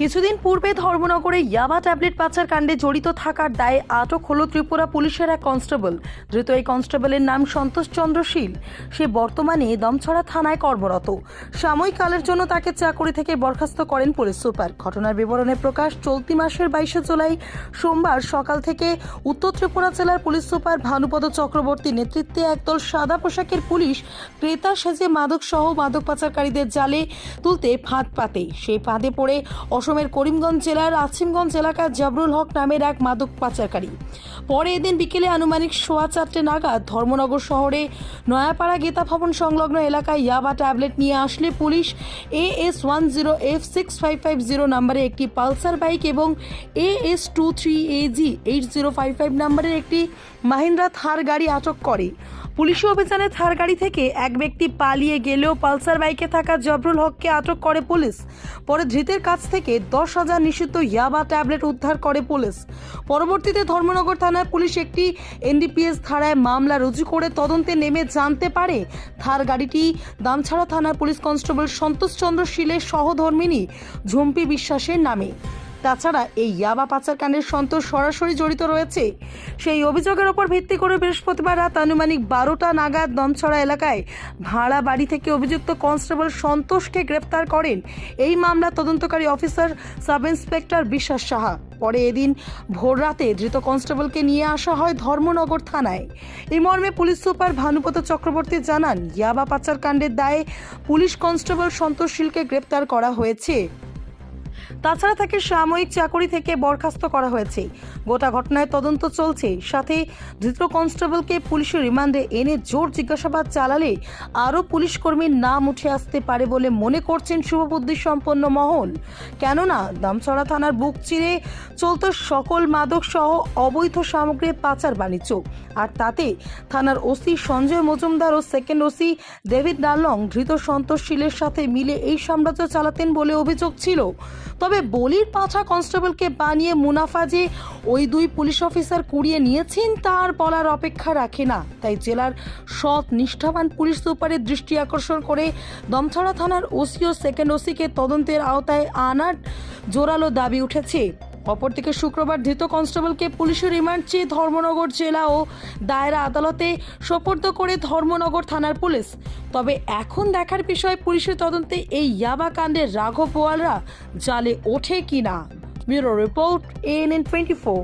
কিছুদিন পূর্বে ধর্মনগরে ইয়াবা ট্যাবলেট পাচার কাণ্ডে জড়িত থাকার দায়ে আটক হল ত্রিপুরা পুলিশের এক কনস্টেবল। ধৃত এই কনস্টেবলের নাম সন্তোষ চন্দ্র শীল। সে বর্তমানে দমছড়া থানায় কর্মরত। সাময়িক কালের জন্য তাকে চাকরি থেকে বরখাস্ত করেন পুলিশ সুপার। ঘটনার বিবরণে প্রকাশ, চলতি মাসের বাইশে জুলাই সোমবার সকাল থেকে উত্তর ত্রিপুরা জেলার পুলিশ সুপার ভানুপদ চক্রবর্তী নেতৃত্বে একদল সাদা পোশাকের পুলিশ ক্রেতা সেজে মাদক সহ মাদক পাচারকারীদের জালে তুলতে ফাঁদ পাতে। সেই ফাঁদে পড়ে অসমের করিমগঞ্জ জেলার আছিমগঞ্জ এলাকার জাবরুল হক নামের এক মাদক পাচারকারী। পরে এদিন বিকেলে আনুমানিক সোয়া চারটে নাগাদ ধর্মনগর শহরে নয়াপাড়া গীতা ভবন সংলগ্ন এলাকায় ইয়াবা ট্যাবলেট নিয়ে আসলে police A S one zero F six five five zero নাম্বারে একটি পালসার বাইক এবং A S two three A G eight zero five five নাম্বারের একটি মাহিন্দ্রা থার গাড়ি আটক করে। পুলিশি অভিযানে থার গাড়ি থেকে এক ব্যক্তি পালিয়ে গেলেও পালসার বাইকে থাকা জবরুল হককে আটক করে পুলিশ। পরে ধৃতের কাছ থেকে দশ হাজার নিষিদ্ধ ইয়াবা ট্যাবলেট উদ্ধার করে পুলিশ। পরবর্তীতে ধর্মনগর থানার পুলিশ একটি এনডিপিএস ধারায় মামলা রুজু করে তদন্তে নেমে জানতে পারে, থার গাড়িটি দামছাড়া থানার পুলিশ কনস্টেবল সন্তোষ চন্দ্র শীলের সহধর্মিনী ঝুম্পি বিশ্বাসের নামে। তাছাড়া এই ইয়াবা পাচারকাণ্ডের সন্তোষ সরাসরি জড়িত রয়েছে। সেই অভিযোগের ওপর ভিত্তি করে বৃহস্পতিবার রাত আনুমানিক বারোটা নাগাদ দমছড়া এলাকায় ভাড়া বাড়ি থেকে অভিযুক্ত কনস্টেবল সন্তোষকে গ্রেপ্তার করেন। এই মামলা তদন্তকারী অফিসার সাব ইন্সপেক্টর বিশ্বাস সাহা। পরে এদিন ভোর রাতে ধৃত কনস্টেবলকে নিয়ে আসা হয় ধর্মনগর থানায়। এই মর্মে পুলিশ সুপার ভানুপত চক্রবর্তী জানান, ইয়াবা পাচারকাণ্ডের দায়ে পুলিশ কনস্টেবল সন্তোষ শীলকে গ্রেপ্তার করা হয়েছে। তাছাড়া তাকে সাময়িক চাকরি থেকে বরখাস্ত করা হয়েছে। গোটা ঘটনায় তদন্ত চলছে। সাথে ধৃত কনস্টেবলকে পুলিশের রিমান্ডে এনে জোর জিজ্ঞাসাবাদ চালালে আরও পুলিশ কর্মীর নাম উঠে আসতে পারে বলে মনে করছেন শুভবুদ্ধি সম্পন্ন মহল। কেননা দামছড়া থানার বুক চিরে চলত সকল মাদক সহ অবৈধ সামগ্রী পাচার বাণিজ্য। আর তাতে থানার ওসি সঞ্জয় মজুমদার ও সেকেন্ড ওসি ডেভিড ডালং ধৃত সন্তোষ শীলের সাথে মিলে এই সাম্রাজ্য চালাতেন বলে অভিযোগ ছিল। তবে বলির পাছা কনস্টেবলকে বানিয়ে মুনাফা যে ওই দুই পুলিশ অফিসার কুড়িয়ে নিয়েছেন, তার বলার অপেক্ষা রাখে না। তাই জেলার সৎ, নিষ্ঠাবান পুলিশ সুপারের দৃষ্টি আকর্ষণ করে দমছড়া থানার ওসি ও সেকেন্ড ওসিকে তদন্তের আওতায় আনার জোরালো দাবি উঠেছে। অপরদিকে শুক্রবার ধৃত কনস্টেবলকে পুলিশের রিমান্ড চেয়ে ধর্মনগর জেলা ও দায়রা আদালতে সোপর্দ করে ধর্মনগর থানার পুলিশ। তবে এখন দেখার বিষয়, পুলিশের তদন্তে এই ইয়াবা কাণ্ডের রাঘব বোয়ালরা জালে ওঠে কি না bureau report ANN twenty four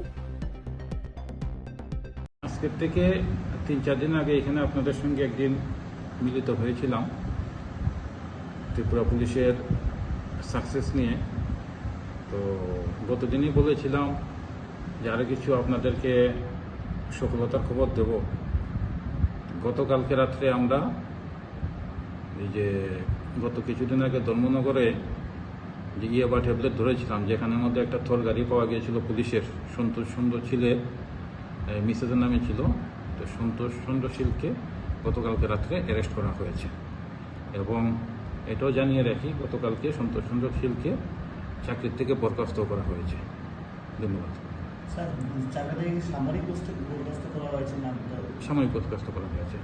আজকের থেকে তিন চার দিন আগে এখানে আপনাদের সঙ্গে একদিন মিলিত হয়েছিলাম। ত্রিপুরা পুলিশের সাকসেস নিয়ে। তো গতদিনই বলেছিলাম যে আরও কিছু আপনাদেরকে সফলতার খবর দেব। গতকালকে রাত্রে আমরা এই যে গত কিছুদিন আগে ধর্মনগরে যে ইয়াবা ট্যাবলেট ধরেছিলাম, যেখানের মধ্যে একটা থর গাড়ি পাওয়া গিয়েছিল পুলিশের। সন্তোষ সুন্দর ছিলের মিসেজের নামে ছিল। তো সন্তোষ চন্দ্রশীলকে গতকালকে রাত্রে অ্যারেস্ট করা হয়েছে। এবং এটাও জানিয়ে রাখি, গতকালকে সন্তোষ চন্দ্রশীলকে চাকরির থেকে বরখাস্ত করা হয়েছে। ধন্যবাদ। সামরিক সাময়িক বরখাস্ত করা হয়েছে।